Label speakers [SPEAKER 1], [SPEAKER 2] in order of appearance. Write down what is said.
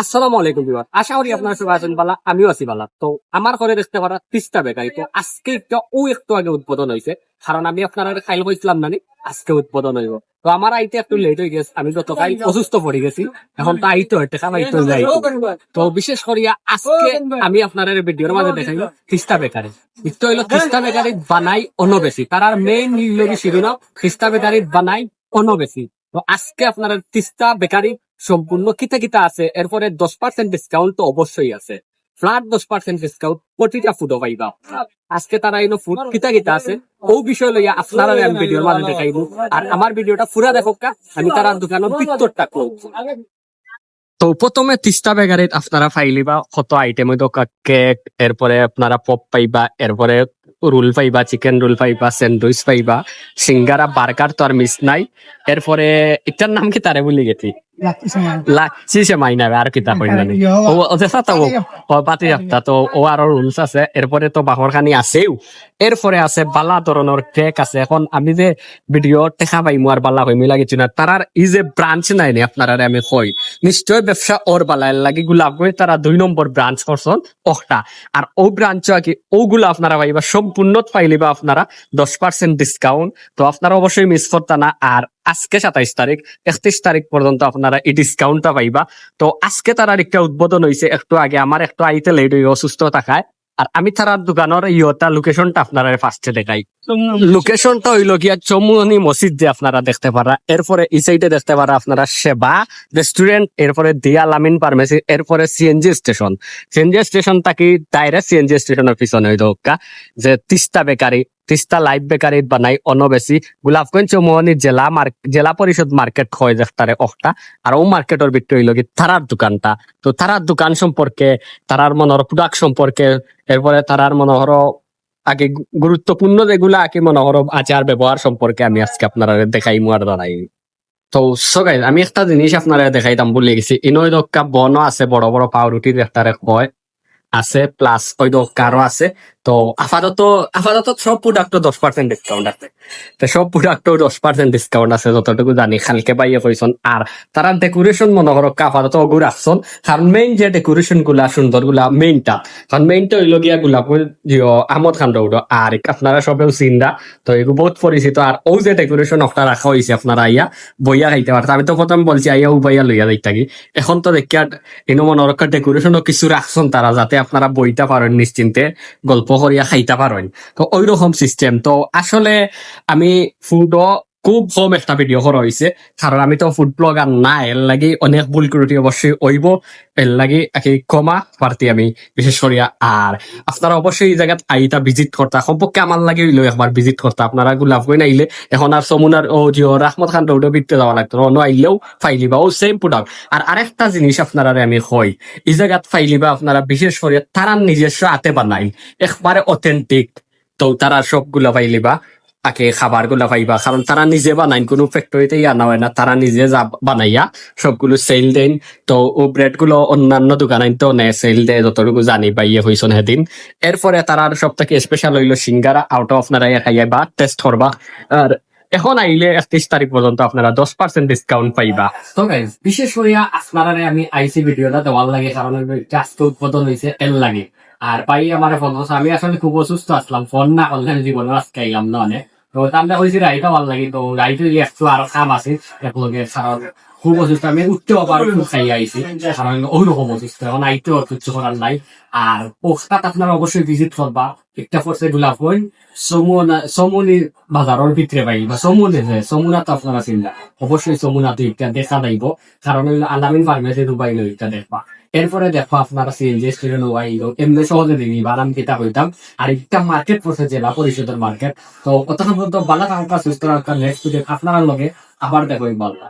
[SPEAKER 1] আসসালামু আলাইকুম বিবার আশা করি আপনারা সবাই আছেন বালা, আমিও আছি বালা। তো আমার ঘরে দেখতে পারা তিস্তা বেকারি। তো আজকে একটা ও একটু আগে উদ্বোধন হয়েছে কারণ আমি আপনারা খাইল হয়েছিলাম না আজকে উদ্বোধন হইব। তো আমার আইতে একটু লেট হয়ে গেছে, আমি অসুস্থ পড়ে গেছি, এখন তো আইতে যাই। তো বিশেষ করিয়া আজকে আমি আপনার ভিডিওর মাঝে দেখাইল তিস্তা বেকারি। একটু হইল তিস্তা বেকারি বানাই অন্য বেশি তার আর মেইন শিরোনাম তিস্তা বেকারি বানাই অন্য বেশি তো আজকে আপনার তিস্তা বেকারি সম্পূর্ণ কিতা কিতা আছে, এরপরে দশ পার্সেন্ট ডিসকাউন্ট তো অবশ্যই আছে। ফ্ল্যাট দশ পার্সেন্ট ডিসকাউন্ট প্রতিটা ফুডও পাইবা। আজকে তারা এনো ফুড কিতা কিতা আছে, ও বিষয় লইয়া আপনারা আমি ভিডিওর মাঝে দেখাইব। আর আমার ভিডিওটা পুরা দেখো আমি তার দোকানের ভিতরটা করব তো প্রথমে তিস্তা বেগারিত আপনারা ফাইলিবা কত আইটেম কেক, এরপরে আপনারা পপ পাইবা, এরপরে রোল পাইবা, চিকেন রোল পাইবা, স্যান্ডউইচ পাইবা, সিঙ্গারা, বার্গার তো আর মিস নাই। এরপরে এটার নাম কি তারে বলি গেছি? লাচ্ছি সে মাইনা আর কিতা কই জানি ও ও দেখা তো ও পাতি যাত্রা তো ও আরও রুলস আছে এরপরে তো বাহর খানি আছেও এরপরে আছে বালা ধরনের কেক আছে এখন আমি যে ভিডিও দেখা পাইমু আর বালা হইমি লাগিছি না তারার ই যে ব্রাঞ্চ নাই নি আপনারা আমি কই নিশ্চয় ব্যবসা ওর বালায় লাগি গোলাপ গই তারা দুই নম্বর ব্রাঞ্চ করছেন ওটা আর ও ব্রাঞ্চ কি ওগুলো আপনারা পাইবা সম্পূর্ণ পাইলিবা আপনারা দশ পার্সেন্ট ডিসকাউন্ট তো আপনারা অবশ্যই মিস করতা না আর আজকে সাতাইশ তারিখ, একত্রিশ তারিখ পর্যন্ত আপনারা এই ডিসকাউন্টটা পাইবা। তো আজকে তার একটা উদ্বোধন হয়েছে একটু আগে আমার একটু আইতে লেট হয়ে অসুস্থ থাকায়। আর আমি তার দোকানের ইয়তা লোকেশনটা আপনারা ফার্স্টে দেখাই। লোকেশনটা হইল গিয়া চমুনি মসজিদ যে আপনারা দেখতে পারা এরপরে এই সাইডে দেখতে পারা আপনারা সেবা রেস্টুরেন্ট এরপরে দিয়া লামিন ফার্মেসি এরপরে সিএনজি স্টেশন সিএনজি স্টেশন থাকি ডাইরেক্ট সিএনজি স্টেশনের পিছনে হইল যে Teesta bakery Teesta live bakery বানাই অন্য বেশি গোলাপগঞ্জ চৌমোহনী জেলা জেলা পরিষদ মার্কেট হয় দেখতারে অকটা আর ও মার্কেটের ভিতরে হইল কি দোকানটা। তো তারার দোকান সম্পর্কে তারার মনোহর প্রোডাক্ট সম্পর্কে এরপরে তারার মনোহর আগে গুরুত্বপূর্ণ যেগুলা আগে মনোহর আচার ব্যবহার সম্পর্কে আমি আজকে আপনারা দেখাই আর দাঁড়াই তো সো আমি একটা জিনিস আপনারা দেখাইতাম বলে গেছি ইনই দক্কা বন আছে, বড় বড় পাউরুটির একটারে কয়। আছে প্লাস ওই দোকানও আছে। তো আপাতত আপাতত সব প্রোডাক্ট দশ পার্সেন্ট ডিসকাউন্ট আছে। তো সব প্রোডাক্ট দশ পার্সেন্ট ডিসকাউন্ট আছে, যতটুকু জানি। খালকে পাইয়ে কইছন। আর তারা ডেকোরেশন মনে করো আপাতত অগুর আসছন কারণ মেইন যে ডেকোরেশনগুলা সুন্দরগুলা মেইনটা কারণ মেইনটা হইল গিয়া গোলাপ জিও আহমদ খান রৌড আর আপনারা সবেও চিন্তা, তো এগুলো বহুত পরিচিত আর ও যে ডেকোরেশন একটা রাখা হয়েছে আপনারা আইয়া, বইয়া খাইতে পারত আমি তো প্রথম বলছি, আইয়া ও বইয়া লইয়া যাই থাকি এখন তো দেখিয়া এনো মনে ডেকোরেশনও কিছু রাখছন তারা যাতে আপনারা বইটা পারেন নিশ্চিন্তে। গল্প করিয়া খাইতে পারেন তো ওই রকম সিস্টেম তো আসলে আমি ফুডও খুব কম একটা ভিডিও করা হয়েছে কারণ আমি তো ফুড ব্লগার না এর লাগি অনেক ভুল করতে অবশ্যই ওইব এর লাগি একে কমা পারতি আমি, বিশেষ করিয়া আর আপনারা অবশ্যই এই জায়গাত আইতা ভিজিট করতা সম্পর্কে আমার লাগে হইল একবার ভিজিট করতা আপনারা গোলাপ কই নাইলে এখন আর সमुনার ও জিও রাহমত খান রোডে বিটতে যাওয়া লাগতো। অন্য আইলেও ফাইলিবা ও সেম প্রোডাক্ট আর আরেকটা জিনিস আপনারা আমি কই এই জায়গাত ফাইলিবা আপনারা বিশেষ করে তারা নিজস্ব হাতে বানাই। একবারে অথেন্টিক তো তারা সবগুলা পাইলিবা আগে খাবারগুলা পাইবা। কারণ তারা নিজে বানাইন, কোনো ফ্যাক্টরিতে আনা হয় না, তারা নিজে যা বানাইয়া সবগুলো সেল দেন তো ও ব্রেডগুলো অন্যান্য দোকান তো নেয় সেল দেয়, যতটুকু জানি বা ইয়ে হয়েছেন সেদিন। এরপরে তারা সব থেকে স্পেশাল হইল সিঙ্গারা আউট অফ আপনারা খাইয়া বা টেস্ট করবা। আর এখন আইলে একত্রিশ তারিখ পর্যন্ত আপনারা দশ পার্সেন্ট ডিসকাউন্ট পাইবা। তো বিশেষ করে আপনারা আমি আইসি ভিডিওটা দেওয়ার লাগে, কারণ উদ্বোধন হয়েছে এর লাগে। আর পাই আমার ফোন করছে। আমি আসলে খুব অসুস্থ আসলাম ফোন না করলে জীবনে আজকে আইলাম না অনেক। তো তামটা কইছি, রাইটা ভালো লাগে তো রাইতে একটু আরও কাম আছে। একলগে খুব অসুস্থ। আমি উঠতেও পারো, খুব খাই আইছি। কারণ ওই রকম অসুস্থ। এখন আইতেও আর কিছু করার নাই। আর ওখানে আপনারা অবশ্যই ভিজিট করবা। একটা ফোর্সে গোলাপ হইন সমুনা, সমুনির বাজারের ভিতরে পাই বা সমুনে সমুনা তো আপনারা চিন্তা অবশ্যই সমুনা তো একটা দেখা যাইব। কারণ আলামিন ফার্মেসি দুবাই এটা দেখবা। এরপরে দেখো আপনারা সিএনজি স্টেশন ওয়াই এমনি সহজে দিবি বাদাম কিতা হইতাম। আর একটা মার্কেট পড়ছে জেলা পরিষদের মার্কেট তো অতক্ষণ পর্যন্ত বালা থাকা সুস্থ রাখা নেক্সট আপনার লগে আবার দেখো বাল্লা